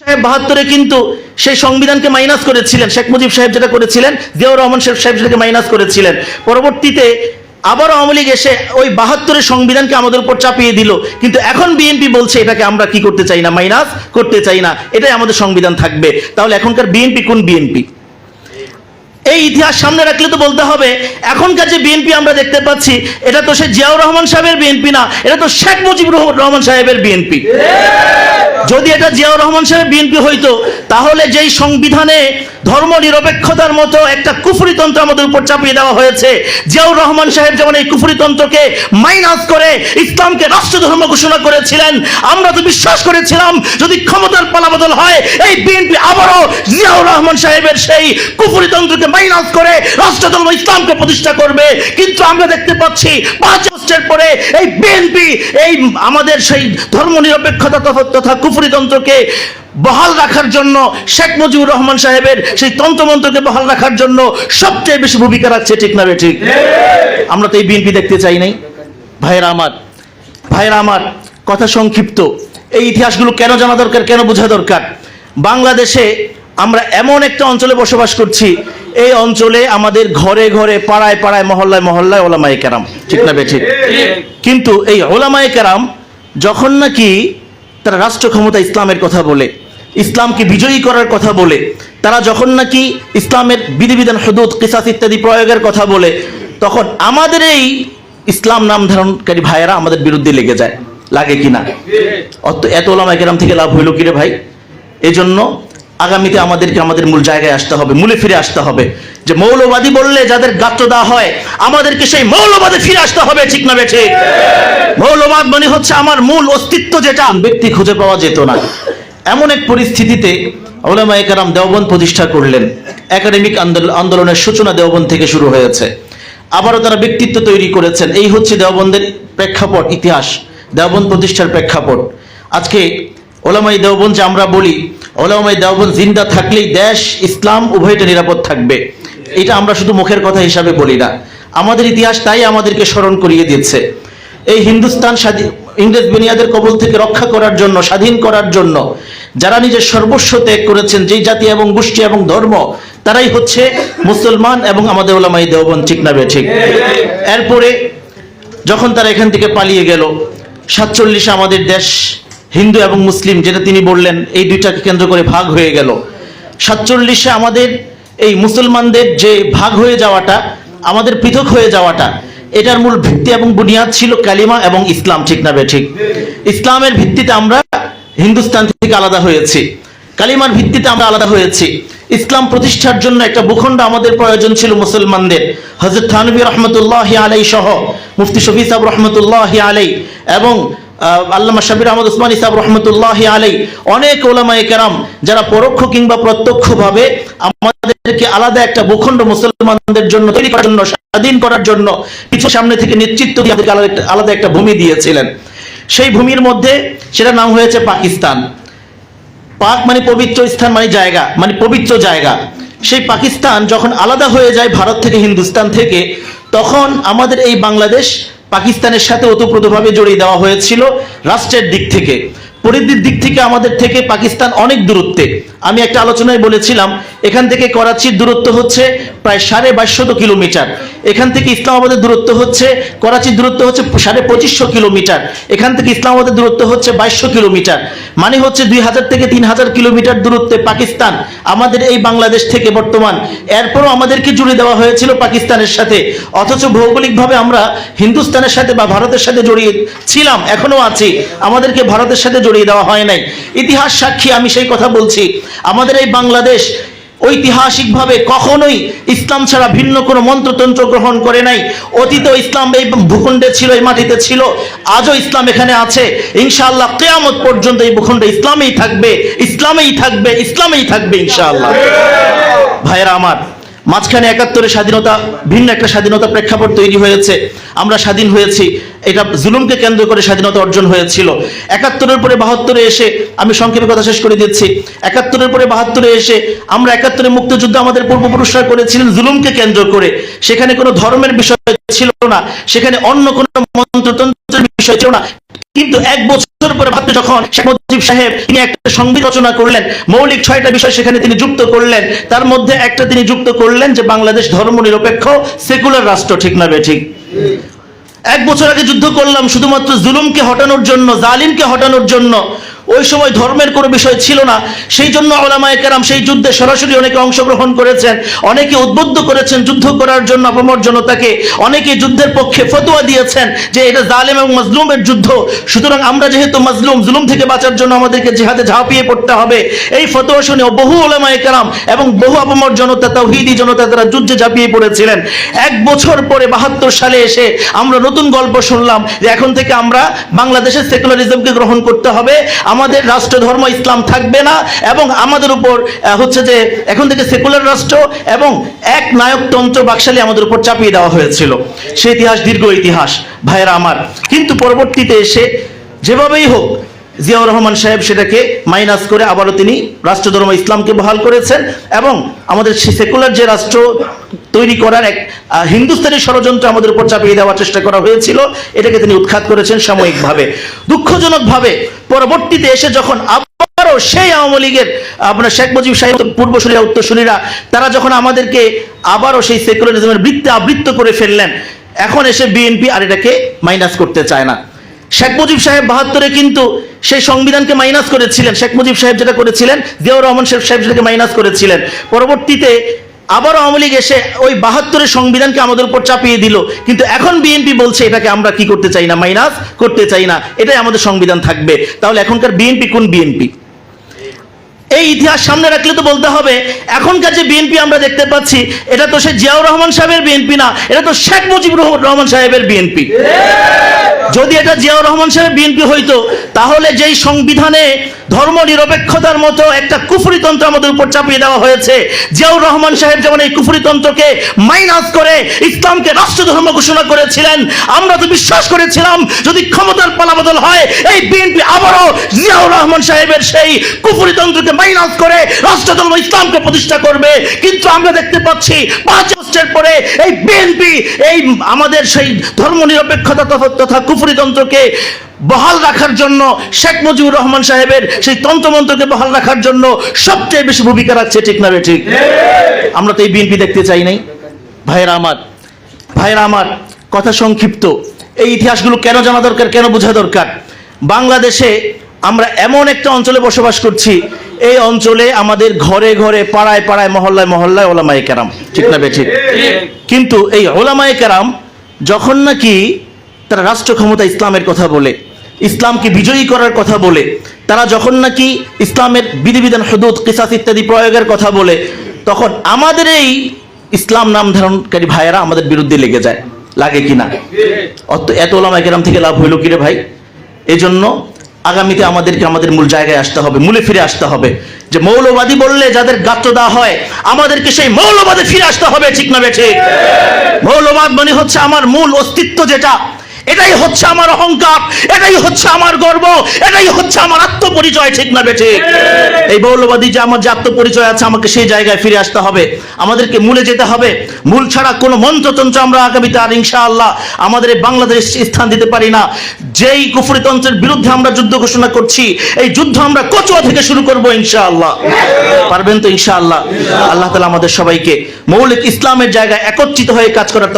সাহেব বাহাত্তরে কিন্তু সেই সংবিধানকে মাইনাস করেছিলেন। শেখ মুজিব সাহেব যেটা করেছিলেন, জিয়াউর রহমান শেখ সাহেব সেটাকে মাইনাস করেছিলেন। পরবর্তীতে আবার আওয়ামী লীগ এসে ওই বাহাত্তরের সংবিধানকে আমাদের উপর চাপিয়ে দিল। কিন্তু এখন বিএনপি বলছে, এটাকে আমরা কি করতে চাই না? মাইনাস করতে চাই না। এটাই আমাদের সংবিধান থাকবে। তাহলে এখনকার বিএনপি কোন বিএনপি এই ইতিহাস সামনে রাখলে তো বলতে হবে, এখনকার যে বিএনপি আমরা দেখতে পাচ্ছি, এটা তো সে জিয়াউর রহমান সাহেবের বিএনপি না, এটা তো শেখ মুজিবুর রহমান সাহেবের বিএনপি যদি এটা জিয়াউর রহমান সাহেব বিএনপি হইতো, তাহলে যেই সংবিধানে ধর্ম নিরপেক্ষতার মতো একটা কুফরিতন্ত্র আমাদের উপর চাপিয়ে দেওয়া হয়েছে, জিয়াউর রহমান সাহেব যেমন এই কুফরিতন্ত্রকে মাইনাস করে ইসলামকে রাষ্ট্র ধর্ম ঘোষণা করেছিলেন, আমরা তো বিশ্বাস করেছিলাম, যদি ক্ষমতার পালাবদল হয়, এই বিএনপি আবারও জিয়াউর রহমান সাহেবের সেই কুফরিতন্ত্রকে মাইনাস করে রাষ্ট্র ধর্ম ইসলামকে প্রতিষ্ঠা করবে। কিন্তু আমরা দেখতে পাচ্ছি পাঁচ বছরের পরে এই বিএনপি এই আমাদের সেই ধর্ম নিরপেক্ষতা তথা- কুফরিতন্ত্রকে বহাল রাখার জন্য শেখ মুজিবুর রহমান সাহেবের সেই তন্ত্রমন্ত্রকে বহাল রাখার জন্য সবচেয়ে বেশি ভূমিকা রাখছে ঠিক না ঠিক? আমরা তো এই বিএনপি দেখতে চাই নাই। ভাইয়েরা আমার ভাইয়েরা আমার, কথা সংক্ষিপ্ত। এই ইতিহাসগুলো কেন জানা দরকার, কেন বোঝা দরকার? বাংলাদেশে আমরা এমন একটা অঞ্চলে বসবাস করছি এই অঞ্চলে আমাদের ঘরে ঘরে, পাড়ায় পাড়ায়, মহল্লায় মহল্লায় ওলামাই কেরাম। ঠিক না ঠিক? কিন্তু এই ওলামাই কেরাম যখন নাকি তারা রাষ্ট্র ক্ষমতা ইসলামের কথা বলে, ইসলামকে বিজয়ী করার কথা বলে, তারা যখন নাকি ইসলামের বিধিবিধান, হদুদ, কিসাস ইত্যাদি প্রয়োগের কথা বলে, তখন আমাদের এই ইসলাম নাম ধারণকারী ভাইয়েরা আমাদের বিরুদ্ধে লেগে যায়। লাগে কিনা অত এত ওলামাই কেরাম থেকে লাভ হইল কিরে ভাই? এজন্য আগামীতে আমাদেরকে আমাদের মূল জায়গায় আসতে হবে, মূলে ফিরে আসতে হবে। যে মৌলবাদী বললে যাদের গাত্র দেওয়া হয়, আমাদেরকে সেই মৌলবাদে ফিরে আসতে হবে, ঠিক না বেঠে মৌলবাদ মানে হচ্ছে আমার মূল অস্তিত্ব যেটা, ব্যক্তি খুঁজে পাওয়া যেত না। এমন এক পরিস্থিতিতে ওলামা একরাম দেওবন্দ প্রতিষ্ঠা করলেন। একাডেমিক আন্দোলন আন্দোলনের সূচনা দেওবন্দ থেকে শুরু হয়েছে। আবারও তারা ব্যক্তিত্ব তৈরি করেছেন। এই হচ্ছে দেওবন্দের প্রেক্ষাপট, ইতিহাস। দেওবন্দ প্রতিষ্ঠার প্রেক্ষাপট। আজকে ওলামাই দেওবন্দ যে আমরা বলি ওলামাই দেওবন্দ জিন্দা থাকলেই দেশ, ইসলাম উভয়টা নিরাপদ থাকবে। এটা আমরা শুধু মুখের কথা হিসাবে বলি না। আমাদের ইতিহাস তাই আমাদেরকে স্মরণ করিয়ে দিচ্ছে এই হিন্দুস্তান স্বাধীন ইংরেজ বেনিয়াদের কবল থেকে রক্ষা করার জন্য, স্বাধীন করার জন্য, যারা নিজের সর্বস্ব ত্যাগ করেছেন, যেই জাতি এবং গোষ্ঠী এবং ধর্ম, তারাই হচ্ছে মুসলমান এবং আমাদের ওলামাই দেওবন ঠিক না ঠিক? এরপরে যখন তারা এখান থেকে পালিয়ে গেল, সাতচল্লিশে আমাদের দেশ হিন্দু এবং মুসলিম, যেটা তিনি বললেন, এই দুইটাকে কেন্দ্র করে ভাগ হয়ে গেল। সাতচল্লিশে আমাদের এই মুসলমানদের যে ভাগ হয়ে যাওয়াটা, আমাদের পৃথক হয়ে যাওয়াটা, এটার মূল ভিত্তি এবং বুনিয়াদ ছিল কালিমা এবং ইসলাম, ঠিক না ঠিক? ইসলামের ভিত্তিতে আমরা হিন্দুস্তান থেকে আলাদা হয়েছি। কালিমার ভিত্তিতে আমরা আলাদা হয়েছি। ইসলাম প্রতিষ্ঠার জন্য একটা ভূখণ্ড আমাদের প্রয়োজন ছিল মুসলমানদের। হজরত থানবী রহমতুল্লাহ আলাই সহ, মুফতি শফি সাহেব রহমতুল্লাহ আলাই এবং আল্লামা শাবির আহমদ উসমান ইসাব রহমতুল্লাহ আলাই অনেক ওলামায়ে কেরাম যারা পরোক্ষ কিংবা প্রত্যক্ষভাবে আমাদেরকে আলাদা একটা ভূখণ্ড মুসলমানদের জন্য তৈরি করার জন্য, স্বাধীন করার জন্য কিছু সামনে থেকে নেতৃত্ব দিয়ে আলাদা একটা ভূমি দিয়েছিলেন। সেই ভূমির মধ্যে সেটা নাম হয়েছে পাকিস্তান। পাক মানে পবিত্র স্থান মানে জায়গা মানে পবিত্র জায়গা। সেই পাকিস্তান যখন আলাদা হয়ে যায় ভারত থেকে হিন্দুস্তান থেকে, তখন আমাদের এই বাংলাদেশ পাকিস্তানের সাথে ওতপ্রোতভাবে জড়িয়ে দেওয়া হয়েছিল রাষ্ট্রের দিক থেকে। পরিধির দিক থেকে আমাদের থেকে পাকিস্তান অনেক দূরত্বে। আমি একটা আলোচনায় বলেছিলাম, এখান থেকে করাচির দূরত্ব হচ্ছে প্রায় সাড়ে বাইশশত কিলোমিটার। এখান থেকে ইসলামাবাদের দূরত্ব হচ্ছে, করাচির দূরত্ব হচ্ছে সাড়ে পঁচিশশো কিলোমিটার। এখান থেকে ইসলামাবাদের দূরত্ব হচ্ছে বাইশশো কিলোমিটার। মানে হচ্ছে দুই হাজার থেকে তিন হাজার কিলোমিটার দূরত্বে পাকিস্তান, আমাদের এই বাংলাদেশ থেকে বর্তমান। এরপরও আমাদেরকে জুড়ে দেওয়া হয়েছিল পাকিস্তানের সাথে। অথচ ভৌগোলিকভাবে আমরা হিন্দুস্তানের সাথে বা ভারতের সাথে জড়িয়ে ছিলাম এখনও আছি। আমাদেরকে ভারতের সাথে জড়িয়ে দেওয়া হয় নাই। ইতিহাস সাক্ষী, আমি সেই কথা বলছি। আমাদের এই বাংলাদেশ ঐতিহাসিকভাবে কখনোই ইসলাম ছাড়া ভিন্ন কোনো মন্ত্রতন্ত্র গ্রহণ করে নাই। অতীত ইসলাম এই ভূখণ্ডে ছিল, এই মাটিতে ছিল, আজও ইসলাম এখানে আছে। ইনশাআল্লাহ কেয়ামত পর্যন্ত এই ভূখণ্ডে ইসলামেই থাকবে ইসলামেই থাকবে ইসলামেই থাকবে, ইনশাআল্লাহ। ভাইয়েরা আমার, মাঝখানে একাত্তরের স্বাধীনতা, ভিন্ন একটা স্বাধীনতা প্রেক্ষাপট তৈরি হয়েছে। আমরা স্বাধীন হয়েছি। এটা জুলুমকে কেন্দ্র করে স্বাধীনতা অর্জন হয়েছিল। একাত্তরের পরে বাহাত্তরে এসে আমি সংক্ষেপে কথা শেষ করে দিচ্ছি। একাত্তরের পরে বাহাত্তরে এসে আমরা একাত্তরে মুক্তিযুদ্ধ আমাদের পূর্বপুরুষরা করেছিলেন জুলুমকে কেন্দ্র করে। সেখানে কোনো ধর্মের বিষয় ছিল না, সেখানে অন্য কোনো মন্ত্রতন্ত্রের বিষয় ছিল না। কিন্তু এক বছর পরে ভাবতে যখন শেখ মুজিব সাহেব তিনি একটা সংবিধান রচনা করলেন, মৌলিক ছয়টা বিষয় সেখানে তিনি যুক্ত করলেন, তার মধ্যে একটা তিনি যুক্ত করলেন যে বাংলাদেশ ধর্ম নিরপেক্ষ সেকুলার রাষ্ট্র ঠিক না বে ঠিক। এক বছর আগে যুদ্ধ করলাম শুধুমাত্র জুলুমকে হটানোর জন্য জালিমকে হটানোর জন্য। ওই সময় ধর্মের কোনো বিষয় ছিল না। সেই জন্য ওলামায়ে কেরাম সেই যুদ্ধে সরাসরি অনেকে অংশগ্রহণ করেছেন, অনেকে উদ্বুদ্ধ করেছেন যুদ্ধ করার জন্য অপমর জনতাকে অনেকে যুদ্ধের পক্ষে ফতোয়া দিয়েছেন যে এটা জালেম এবং মজলুমের যুদ্ধ। সুতরাং আমরা যেহেতু মজলুম, জুলুম থেকে বাঁচার জন্য আমাদেরকে জিহাদে ঝাঁপিয়ে পড়তে হবে। এই ফতোয়া শুনে বহু ওলামায়ে কেরাম এবং বহু অপমর জনতা তৌহিদি জনতা তারা যুদ্ধে ঝাঁপিয়ে পড়েছিলেন। এক বছর পরে বাহাত্তর সালে এসে আমরা নতুন গল্প শুনলাম যে এখন থেকে আমরা বাংলাদেশের সেকুলারিজমকে গ্রহণ করতে হবে আমাদের রাষ্ট্র ধর্ম ইসলাম থাকবে না এবং আমাদের উপর হচ্ছে যে এখন থেকে সেকুলার রাষ্ট্র এবং এক নায়কতন্ত্র বাকশালী আমাদের উপর চাপিয়ে দেওয়া হয়েছিল। সে ইতিহাস দীর্ঘ ইতিহাস, ভাইয়েরা আমার। কিন্তু পরবর্তীতে এসে যেভাবেই হোক জিয়াউর রহমান সাহেব সেটাকে মাইনাস করে আবারও তিনি রাষ্ট্রধর্ম ইসলামকে বহাল করেছেন এবং আমাদের সেকুলার যে রাষ্ট্র তৈরি করার এক হিন্দুস্তানি ষড়যন্ত্র আমাদের উপর চাপিয়ে দেওয়ার চেষ্টা করা হয়েছিল, এটাকে তিনি উৎখাত করেছেন সাময়িকভাবে। দুঃখজনকভাবে পরবর্তীতে এসে যখন আবারও সেই আওয়ামী লীগের, আপনার শেখ মুজিব সাহেব, পূর্বসূরীরা, উত্তরসূরীরা, তারা যখন আমাদেরকে আবারও সেই সেকুলারিজমের বৃত্তে আবৃত্ত করে ফেললেন, এখন এসে বিএনপি আর এটাকে মাইনাস করতে চায় না। শেখ মুজিব সাহেব বাহাত্তরে কিন্তু সেই সংবিধানকে মাইনাস করেছিলেন। শেখ মুজিব সাহেব যেটা করেছিলেন, জিয়াউর রহমান শেখ সাহেব সেটাকে মাইনাস করেছিলেন। পরবর্তীতে আবার আওয়ামী লীগ এসে ওই বাহাত্তরের সংবিধানকে আমাদের উপর চাপিয়ে দিল। কিন্তু এখন বিএনপি বলছে, এটাকে আমরা কি করতে চাই না? মাইনাস করতে চাই না। এটাই আমাদের সংবিধান থাকবে। তাহলে এখনকার বিএনপি কোন বিএনপি? এই ইতিহাস সামনে রাখলে তো বলতে হবে, এখনকার যে বিএনপি আমরা দেখতে পাচ্ছি, এটা তো সে জিয়াউর রহমান সাহেবের বিএনপি না, এটা তো শেখ মুজিবুর রহমান সাহেবের বিএনপি যদি এটা জিয়াউর রহমান সাহেব বিএনপি হইতো, তাহলে যেই সংবিধানে ধর্ম নিরপেক্ষতার মতো একটা কুফরিতন্ত্র আমাদের উপর চাপিয়ে দেওয়া হয়েছে, জিয়াউর রহমান সাহেব যেমন এই কুফরিতন্ত্রকে মাইনাস করে ইসলামকে রাষ্ট্র ধর্ম ঘোষণা করেছিলেন, আমরা তো বিশ্বাস করেছিলাম, যদি ক্ষমতার পালাবদল হয়, এই বিএনপি জিয়াউর রহমান সাহেবের সেই কুফরিতন্ত্রকে মাইনাস করে রাষ্ট্র ধর্ম ইসলামকে প্রতিষ্ঠা করবে। কিন্তু আমরা দেখতে পাচ্ছি পাঁচ বছরের পরে এই বিএনপি এই আমাদের সেই ধর্ম নিরপেক্ষতা তথা- কুফরিতন্ত্রকে বহাল রাখার জন্য শেখ মুজিবুর রহমান সাহেবের সেই তন্ত্রমন্ত্রকে বহাল রাখার জন্য সবচেয়ে বেশি ভূমিকা রাখছে, ঠিক না ঠিক? আমরা তো এই বিএনপি দেখতে চাই নাই। ভাইয়েরা আমার ভাইয়েরা আমার, কথা সংক্ষিপ্ত। এই ইতিহাসগুলো কেন জানা দরকার, কেন বোঝা দরকার? বাংলাদেশে আমরা এমন একটা অঞ্চলে বসবাস করছি, এই অঞ্চলে আমাদের ঘরে ঘরে, পাড়ায় পাড়ায়, মহল্লায় মহল্লায় ওলামায়ে কেরাম। ঠিক না বে ঠিক? কিন্তু এই ওলামায়ে কেরাম যখন নাকি তারা রাষ্ট্র ক্ষমতা ইসলামের কথা বলে, ইসলামকে বিজয়ী করার কথা বলে, তারা যখন নাকি ইসলামের বিধিবিধান, হদুদ, কিসাস ইত্যাদি প্রয়োগের কথা বলে, তখন আমাদের এই ইসলাম নাম ধারণকারী ভাইয়েরা আমাদের বিরুদ্ধে লেগে যায়। লাগে কিনা অত এত ওলামা কেরাম থেকে লাভ হইল কিরে ভাই? এজন্য আগামীতে আমাদেরকে আমাদের মূল জায়গায় আসতে হবে, মূলে ফিরে আসতে হবে। যে মৌলবাদী বললে যাদের গাত্র দেওয়া হয়, আমাদেরকে সেই মৌলবাদে ফিরে আসতে হবে, ঠিক না বেঠিক মৌলবাদ মানে হচ্ছে আমার মূল অস্তিত্ব যেটা। এটাই হচ্ছে আমার অহংকার এটাই হচ্ছে আমার গর্ব এটাই হচ্ছে আমার আত্মপরিচয় ঠিক না বেঠে? এই মৌলবাদী যে আমার যে আত্মপরিচয় আছে আমাকে সেই জায়গায় ফিরে আসতে হবে। আমাদেরকে মূলে যেতে হবে। মূল ছাড়া কোনো মন্ত্রতন্ত্র আমরা আগামীতে আর ইনশাআল্লাহ আমাদের এই বাংলাদেশ স্থান দিতে পারি না। যেই কুফরিতন্ত্রের বিরুদ্ধে আমরা যুদ্ধ ঘোষণা করছি এই যুদ্ধ আমরা কচুয়া থেকে শুরু করব ইনশাআল্লাহ। পারবেন তো ইনশাআল্লাহ? আল্লাহ তালা আমাদের সবাইকে মৌলিক ইসলামের জায়গায় একত্রিত হয়ে কাজ করার